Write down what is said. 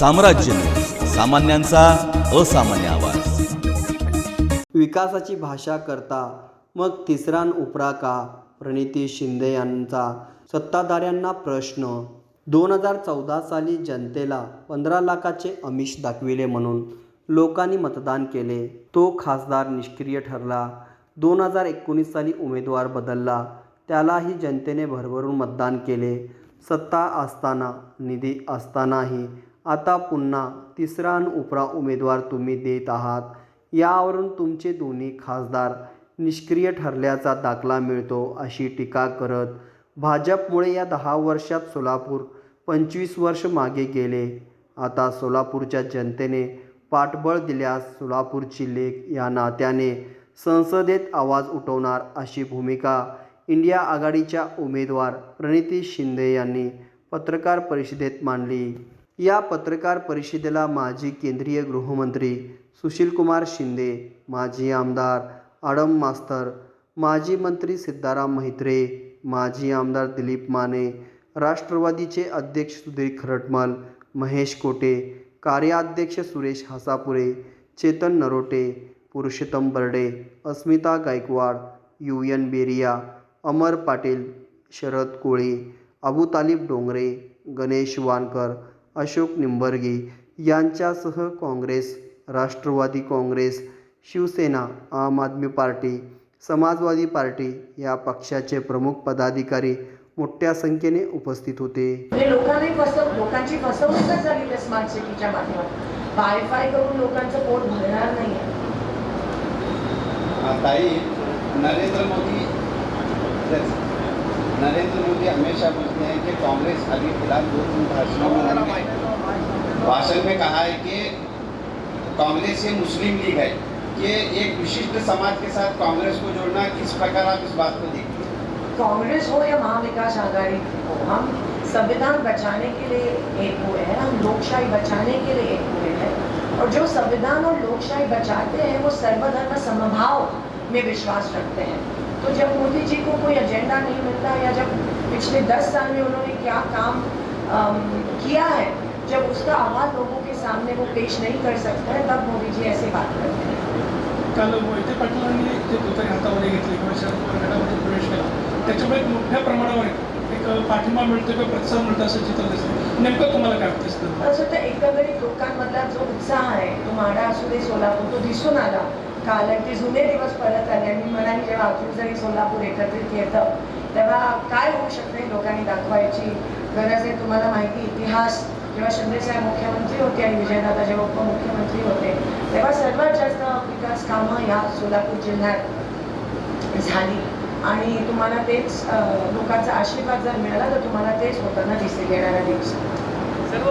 साम्राज्य. सामान्यांचा असामान्य आवाज. विकासाची भाषा करता मग तिसरान उपरा का प्रणिती शिंदे यांचा सत्ताधाऱ्यांना प्रश्न. दोन हजार चौदा साली जनतेला पंधरा लाखाचे अमिष दाखविले म्हणून लोकांनी मतदान केले. तो खासदार निष्क्रिय ठरला. दोन हजार एकोणीस साली उमेदवार बदलला. त्यालाही जनतेने भरभरून मतदान केले. सत्ता असताना निधी असतानाही आता पुन्हा तिसरा आणि उपरा उमेदवार तुम्ही देत आहात. यावरून तुमचे दोन्ही खासदार निष्क्रिय ठरल्याचा दाखला मिळतो अशी टीका करत भाजपमुळे या दहा वर्षात सोलापूर पंचवीस वर्ष मागे गेले. आता सोलापूरच्या जनतेने पाठबळ दिल्यास सोलापूरची लेख या नात्याने संसदेत आवाज उठवणार अशी भूमिका इंडिया आघाडीच्या उमेदवार प्रणिती शिंदे यांनी पत्रकार परिषदेत मांडली. या पत्रकार परिषदेला माजी केंद्रीय गृहमंत्री सुशीलकुमार शिंदे माजी आमदार आडम मास्तर माजी मंत्री सिद्धाराम म्हात्रे माजी आमदार दिलीप माने राष्ट्रवादीचे अध्यक्ष सुधीर खरटमल महेश कोटे कार्याध्यक्ष सुरेश हासापुरे चेतन नरोटे पुरुषोत्तम बर्डे अस्मिता गायकवाड यू एन बेरिया अमर पाटील शरद कोळी अबू तालिब डोंगरे गणेश वानकर अशोक निंबर्गी यांच्यासह काँग्रेस राष्ट्रवादी काँग्रेस शिवसेना आम आदमी पार्टी समाजवादी पार्टी या पक्षाचे प्रमुख पदाधिकारी मोठ्या संख्येने उपस्थित होते म्हणजे लोकांनी फसव लोकांची फसवणूकच झाली त्या स्मार्ट सिटीच्या माध्यमातून वायफाय करून लोकांचं पोट भरणार नाहीये ताई नरेंद्र मोदी. नरेंद्र मोदी हमेशा बोलते हैं कि कांग्रेस अभी फ़िलहाल दो तीन भाषणों में भाषण में कहा है कि कांग्रेस ये मुस्लिम लीग है ये एक विशिष्ट समाज के साथ कांग्रेस को जोड़ना किस प्रकार आप इस बात को देखते हैं? कांग्रेस हो या महाविकास आघाड़ी हो, हम संविधान बचाने के लिए एक हुए हैं, हम लोकशाही बचाने के लिए एक हुए हैं। और जो संविधान और लोकशाही बचाते हैं, वो सर्वधर्म समभाव में विश्वास रखते हैं। तो जब मोदी जी को कोई एजेंडा नहीं मिलता या जब पिछले दस साल में उन्होंने क्या काम अम, किया है जब उसका आवाज लोगों के सामने वो पेश नहीं कर सकता है तब मोदी जी ऐसे बात करते हैं। काल मोहिते पाटलांनी जे तुतारी हातामध्ये घेतली किंवा शरद पवार गटामध्ये प्रवेश केला त्याच्यामुळे एक मोठ्या प्रमाणावर एक पाठिंबा मिळतो किंवा प्रतिसाद मिळतो असं चित्र दिसतं नेमकं तुम्हाला काय मला असं वाटतं एकंदरीत लोकांमधला जो उत्साह आहे तो माडा असू दे सोलापूर तो दिसून आला. कारण आणि ते जुने दिवस परत आले आणि मी म्हणाली जेव्हा अजून जरी सोलापूर एकत्रित येतं तेव्हा काय होऊ शकते लोकांनी दाखवायची गरज आहे तुम्हाला माहिती? इतिहास. जेव्हा शिंदेसाहेब मुख्यमंत्री होते आणि विजयदादा जेव्हा उपमुख्यमंत्री होते तेव्हा सर्वात जास्त विकास कामं ह्या सोलापूर जिल्ह्यात झाली. आणि तुम्हाला तेच लोकांचा आशीर्वाद जर मिळाला तर तुम्हाला तेच होताना दिसेल येणाऱ्या दिवसात